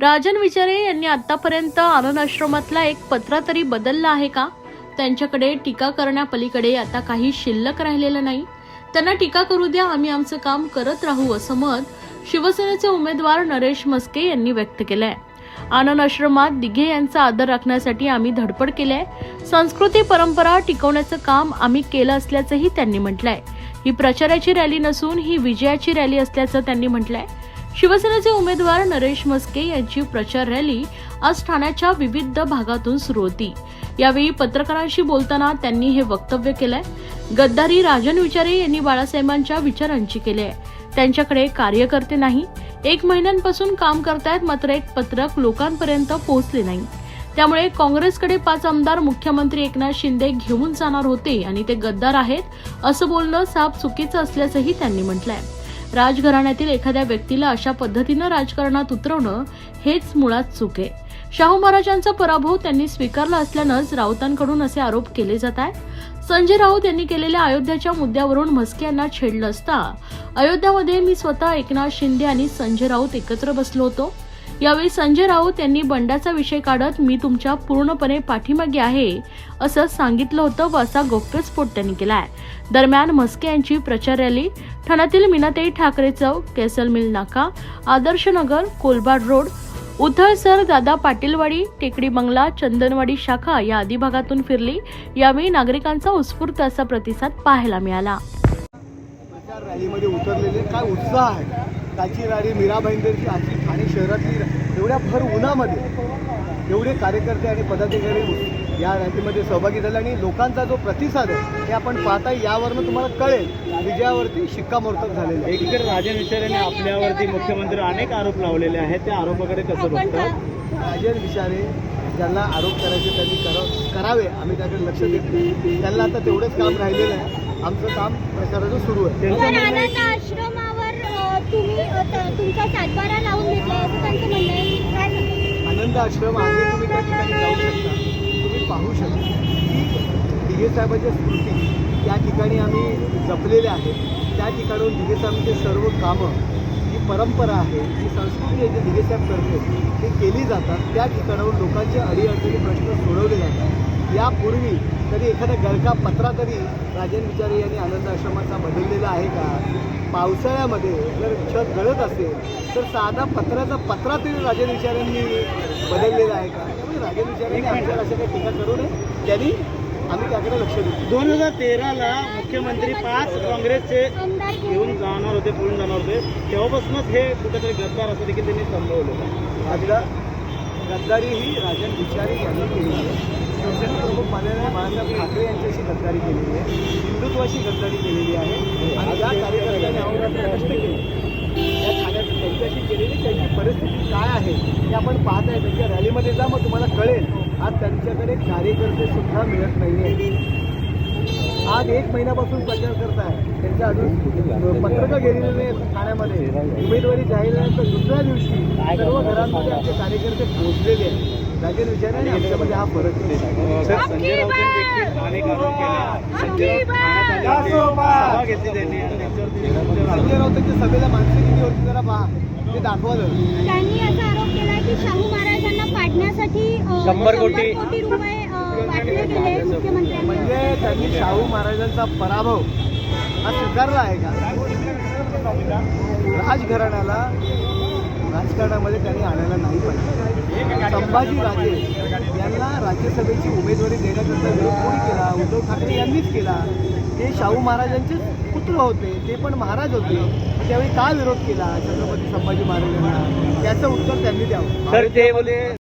राजन विचारे यांनी आतापर्यंत आनंद आश्रमातला एक पत्रा तरी बदलला आहे का? त्यांच्याकडे टीका करण्यापलीकडे आता काही शिल्लक राहिलेलं नाही. त्यांना टीका करू द्या आम्ही आमचं काम करत राहू असं मत शिवसेनेचे उमेदवार नरेश मस्के यांनी व्यक्त केलंय. आनंद आश्रमात दिघे यांचा आदर राखण्यासाठी आम्ही धडपड केली आहे संस्कृती परंपरा टिकवण्याचं काम आम्ही केलं असल्याचंही त्यांनी म्हटलंय. ही प्रचाराची रॅली नसून ही विजयाची रॅली असल्याचं त्यांनी म्हटलंय. शिवसेनेचे उमेदवार नरेश मस्के यांची प्रचार रॅली आज ठाण्याच्या विविध भागातून सुरू होती. यावेळी पत्रकारांशी बोलताना त्यांनी हे वक्तव्य केलंय. गद्दारी राजन विचारे यांनी बाळासाहेबांच्या विचारांची केली आहे त्यांच्याकडे कार्यकर्ते नाही. एक महिन्यांपासून काम करतायत मात्र एक पत्रक लोकांपर्यंत पोहोचले नाही. त्यामुळे काँग्रेसकडे पाच आमदार मुख्यमंत्री एकनाथ शिंदे घेऊन जाणार होते आणि ते गद्दार आहेत असं बोलणं साफ चुकीचं असल्याचंही त्यांनी म्हटलंय. राजघराण्यातील एखाद्या व्यक्तीला अशा पद्धतीनं राजकारणात उतरवणं हेच मुळात चूक आहे. शाहू महाराजांचा पराभव त्यांनी स्वीकारला असल्यानंच राऊतांकडून असे आरोप केले जात आहेत. संजय राऊत यांनी केलेल्या अयोध्याच्या मुद्द्यावरून म्हस्के यांना छेडलं असता अयोध्यामध्ये मी स्वतः एकनाथ शिंदे आणि संजय राऊत एकत्र बसलो होतो. यावेळी संजय राऊत यांनी बंडाचा विषय काढत मी तुमच्या पूर्णपणे पाठीमागे आहे असं सांगितलं होतं व असा गौप्यस्फोट त्यांनी केलाय. दरम्यान म्हस्के यांची प्रचार रॅली ठाण्यातील मीनाताई ठाकरे चौक केसल मिल नाका आदर्श नगर कोलबाड रोड उथळसर दादा पाटीलवाडी टेकडी बंगला चंदनवाडी शाखा या आदी भागातून फिरली. यावेळी नागरिकांचा उत्स्फूर्त असा प्रतिसाद पाहायला मिळाला. प्रचार रॅलीमध्ये उतरलेले काय उत्साह आहे? त्याची रॅली मीरा भाईंदरची आजची ठाणे शहरातली एवढ्या भर उन्हामध्ये एवढे कार्यकर्ते आणि पदाधिकारी या रॅलीमध्ये सहभागी झाले आणि लोकांचा जो प्रतिसाद आहे हे आपण पाहता यावरनं तुम्हाला कळेल विजयावरती शिक्कामोर्तब झालेलं आहे. एकीकडे राजन विचारेने आपल्यावरती मुख्यमंत्री अनेक आरोप लावलेले आहेत त्या आरोपाकडे कसं बघतात राजन विचारे ज्यांना आरोप करायचे त्यांनी करा करावे आम्ही त्याकडे लक्ष देत नाही. त्यांना आता तेवढंच काम राहिलेलं आहे. आमचं काम प्रचाराचं सुरू आहे. तुम्ही तुमचा सातबारा लावून असं त्यांचं म्हणणं आहे. आनंद आश्रम आहे तुम्ही त्या ठिकाणी जाऊ शकता. तुम्ही पाहू शकता. की दिघे साहेबांच्या स्मृती त्या ठिकाणी आम्ही जपलेल्या आहेत. त्या ठिकाणून दिघे साहेबांचे सर्व कामं जी परंपरा आहे जी संस्कृती आहे जी दिघे साहेब करते ते केली जातात. त्या ठिकाणाहून लोकांचे अडीअडचणी प्रश्न सोडवले जातात. यापूर्वी तरी एखादा गरका पत्रा तरी राजन विचारे यांनी आनंद आश्रमाचा बदललेला आहे का? पावसाळ्यामध्ये जर छत गळत असेल तर साधा पत्राचा पत्रा तरी राजन विचारांनी बदललेला आहे का? त्यामुळे राजन विचारांनी आमच्यावर असं काही टीका करू नये. त्यांनी आम्ही त्याकडे लक्ष देतो दोन हजार तेराला मुख्यमंत्री पाच काँग्रेसचे घेऊन जाणार होते पळून जाणार होते. तेव्हापासूनच हे कुठेतरी गद्दार असं देखील त्यांनी संभवलं आता गद्दारी ही राजन विचारे यांनी केली आहे. शिवसेना प्रमुख माननीय बाळासाहेब ठाकरे यांच्याशी गद्दारी केलेली आहे. हिंदुत्वाशी गद्दारी केलेली आहे. आणि ज्या कार्यकर्त्यांनी अहोरात्र कष्ट केले. त्या ठाण्यात त्यांच्याशी केलेली त्यांची परिस्थिती काय आहे हे आपण पाहत आहे त्यांच्या रॅलीमध्ये जा मग तुम्हाला कळेल. आज त्यांच्याकडे कार्यकर्ते सुद्धा मिळत नाही आहे आज एक महिन्यापासून प्रचार करताय. त्यांच्या अजून पत्रकं गेलेले नाहीत ठाण्यामध्ये उमेदवारी जाहीर झाल्यानंतर दुसऱ्या दिवशी सर्व घरांमध्ये आमचे कार्यकर्ते पोहोचलेले आहेत. विचार आणि आमच्यामध्ये हा फरक संजय अनेक आरोप केले. घेतली त्यांनी. राऊतांच्या सभेला माणसं किती होती जरा पहा. ते दाखवा जरा. त्यांनी असा आरोप केला की शाहू महाराजांना पाडण्यासाठी शंभर कोटी. कोटी रुपये अ, वाटले गेले मुख्यमंत्र्यांनी. म्हणजे त्यांनी शाहू महाराजांचा पराभव हा स्वीकारला आहे का? राजघराण्याला राजकारणामध्ये त्यांनी आणायला नाही पाहिजे. संभाजी राजे यांना राज्यसभेची उमेदवारी देण्याकरता विरोध कोणी केला? उद्धव ठाकरे यांनीच केला. ते शाहू महाराजांचेच पुत्र होते. ते पण महाराज होते. त्यावेळी का विरोध केला? छत्रपती संभाजी महाराजांना? त्याचं उत्तर त्यांनी द्यावं. ते